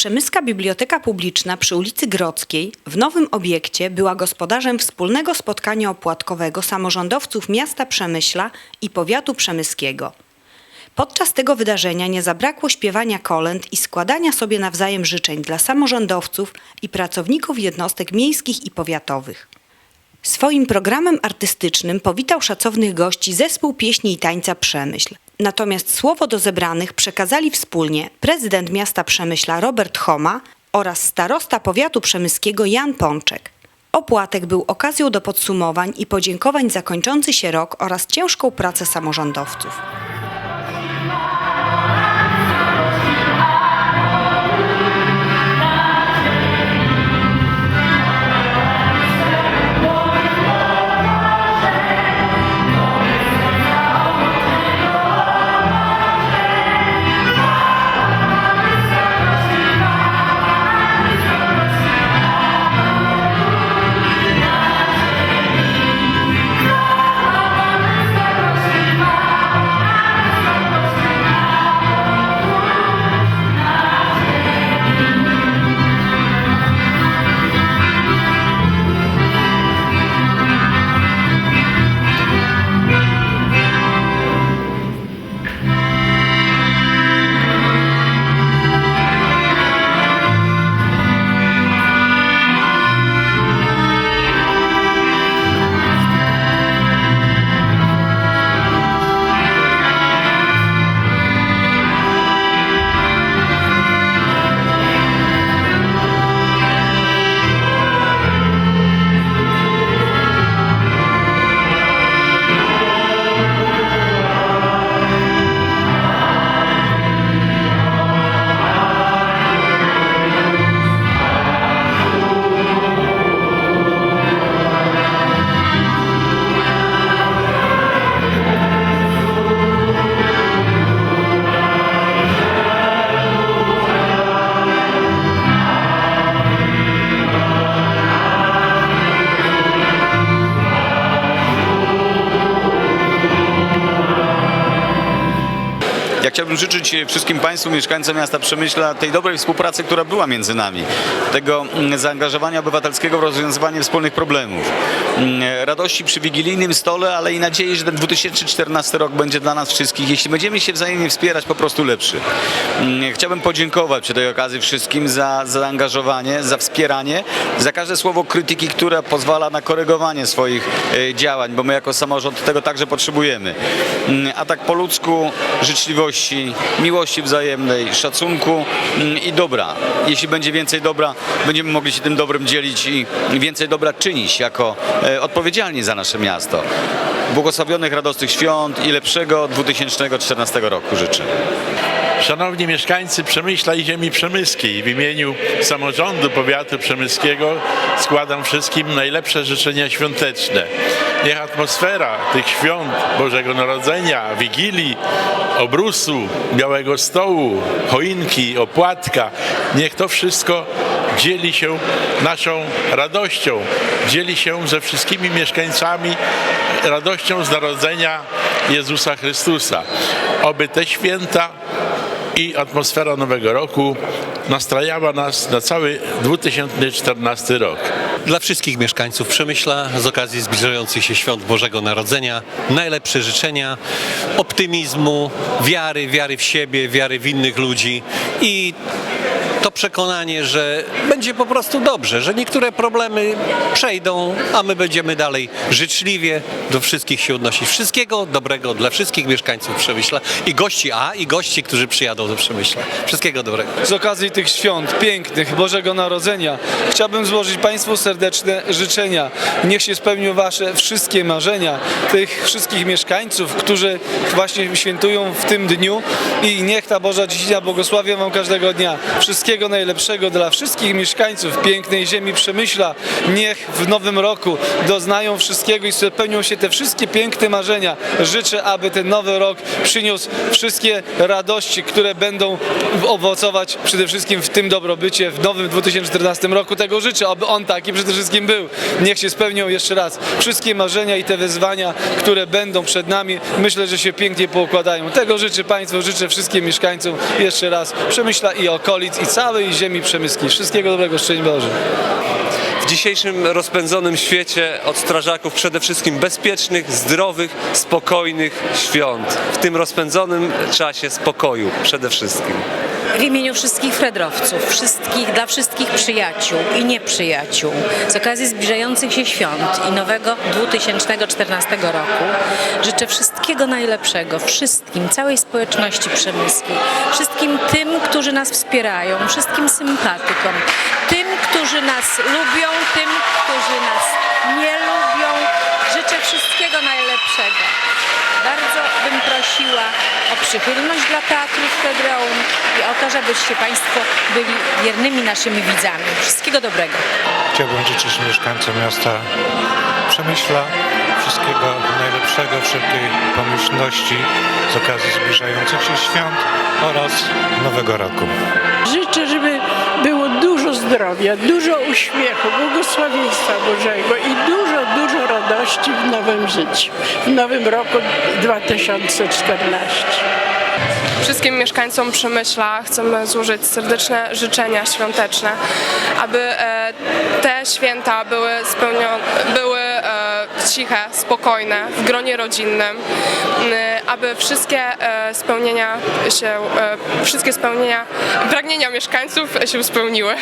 Przemyska Biblioteka Publiczna przy ulicy Grodzkiej w nowym obiekcie była gospodarzem wspólnego spotkania opłatkowego samorządowców miasta Przemyśla i powiatu przemyskiego. Podczas tego wydarzenia nie zabrakło śpiewania kolęd i składania sobie nawzajem życzeń dla samorządowców i pracowników jednostek miejskich i powiatowych. Swoim programem artystycznym powitał szacownych gości zespół pieśni i tańca Przemyśl. Natomiast słowo do zebranych przekazali wspólnie prezydent miasta Przemyśla Robert Homa oraz starosta powiatu przemyskiego Jan Pączek. Opłatek był okazją do podsumowań i podziękowań za kończący się rok oraz ciężką pracę samorządowców. Chciałbym życzyć wszystkim Państwu, mieszkańcom miasta Przemyśla tej dobrej współpracy, która była między nami, tego mm, zaangażowania obywatelskiego w rozwiązywanie wspólnych problemów, Mm, radości przy wigilijnym stole, ale i nadziei, że ten 2014 rok będzie dla nas wszystkich, jeśli będziemy się wzajemnie wspierać, po prostu lepszy. Mm, Chciałbym podziękować przy tej okazji wszystkim za zaangażowanie, za wspieranie, za każde słowo krytyki, które pozwala na korygowanie swoich e, działań, bo my jako samorząd tego także potrzebujemy. A tak po ludzku życzliwości, miłości wzajemnej, szacunku mm, i dobra. Jeśli będzie więcej dobra, będziemy mogli się tym dobrem dzielić i więcej dobra czynić jako e, odpowiedzialni za nasze miasto. Błogosławionych, radosnych świąt i lepszego 2014 roku życzę. Szanowni mieszkańcy Przemyśla i ziemi przemyskiej, w imieniu samorządu powiatu przemyskiego składam wszystkim najlepsze życzenia świąteczne. Niech atmosfera tych świąt Bożego Narodzenia, Wigilii, obrusu, Białego Stołu, choinki, opłatka, niech to wszystko dzieli się naszą radością, dzieli się ze wszystkimi mieszkańcami radością z narodzenia Jezusa Chrystusa. Oby te święta i atmosfera Nowego Roku nastrajała nas na cały 2014 rok. Dla wszystkich mieszkańców Przemyśla z okazji zbliżających się świąt Bożego Narodzenia najlepsze życzenia, optymizmu, wiary, wiary w siebie, wiary w innych ludzi i to przekonanie, że będzie po prostu dobrze, że niektóre problemy przejdą, a my będziemy dalej życzliwie do wszystkich się odnosić. Wszystkiego dobrego dla wszystkich mieszkańców Przemyśla i gości A i gości, którzy przyjadą do Przemyśla. Wszystkiego dobrego. Z okazji tych świąt pięknych Bożego Narodzenia chciałbym złożyć Państwu serdeczne życzenia. Niech się spełnią Wasze wszystkie marzenia, tych wszystkich mieszkańców, którzy właśnie świętują w tym dniu i niech ta Boża dziedzina błogosławia Wam każdego dnia. Wszystkiego najlepszego dla wszystkich mieszkańców pięknej ziemi Przemyśla. Niech w nowym roku doznają wszystkiego i spełnią się te wszystkie piękne marzenia. Życzę, aby ten nowy rok przyniósł wszystkie radości, które będą owocować przede wszystkim w tym dobrobycie w nowym 2014 roku. Tego życzę, aby on taki przede wszystkim był. Niech się spełnią jeszcze raz wszystkie marzenia i te wyzwania, które będą przed nami. Myślę, że się pięknie poukładają. Tego życzę Państwu, życzę wszystkim mieszkańcom jeszcze raz Przemyśla i okolic i całej całej ziemi przemyskiej. Wszystkiego dobrego, szczęść Boże. w dzisiejszym rozpędzonym świecie od strażaków przede wszystkim bezpiecznych, zdrowych, spokojnych świąt. W tym rozpędzonym czasie spokoju przede wszystkim. W imieniu wszystkich Fredrowców, wszystkich, dla wszystkich przyjaciół i nieprzyjaciół, z okazji zbliżających się świąt i nowego 2014 roku, życzę wszystkiego najlepszego wszystkim, całej społeczności przemyskiej, wszystkim tym, którzy nas wspierają, wszystkim sympatykom, tym, którzy nas lubią, tym, którzy nas nie lubią. Życzę wszystkiego najlepszego. Prosiła o przychylność dla Teatru Fedreum i o to, żebyście Państwo byli wiernymi naszymi widzami. Wszystkiego dobrego. Chciałbym życzyć mieszkańcom miasta Przemyśla wszystkiego najlepszego, wszelkiej pomyślności z okazji zbliżających się świąt oraz Nowego Roku. Życzę, żeby było dużo zdrowia, dużo uśmiechu, błogosławieństwa Bożego i dużo, dużo radości w nowym życiu, w nowym roku 2014. Wszystkim mieszkańcom Przemyśla chcemy złożyć serdeczne życzenia świąteczne, aby e, te święta były, spełnione, były e, ciche, spokojne, w gronie rodzinnym, aby wszystkie e, spełnienia się, wszystkie spełnienia, pragnienia mieszkańców się spełniły.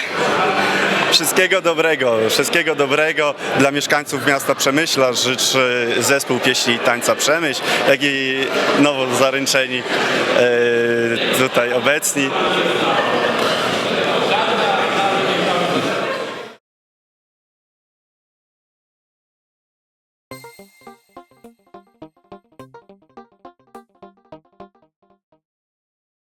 Wszystkiego dobrego, wszystkiego dobrego dla mieszkańców miasta Przemyśla życzy zespół pieśni i tańca Przemyśl, jak i nowo zaręczeni e, tutaj obecni.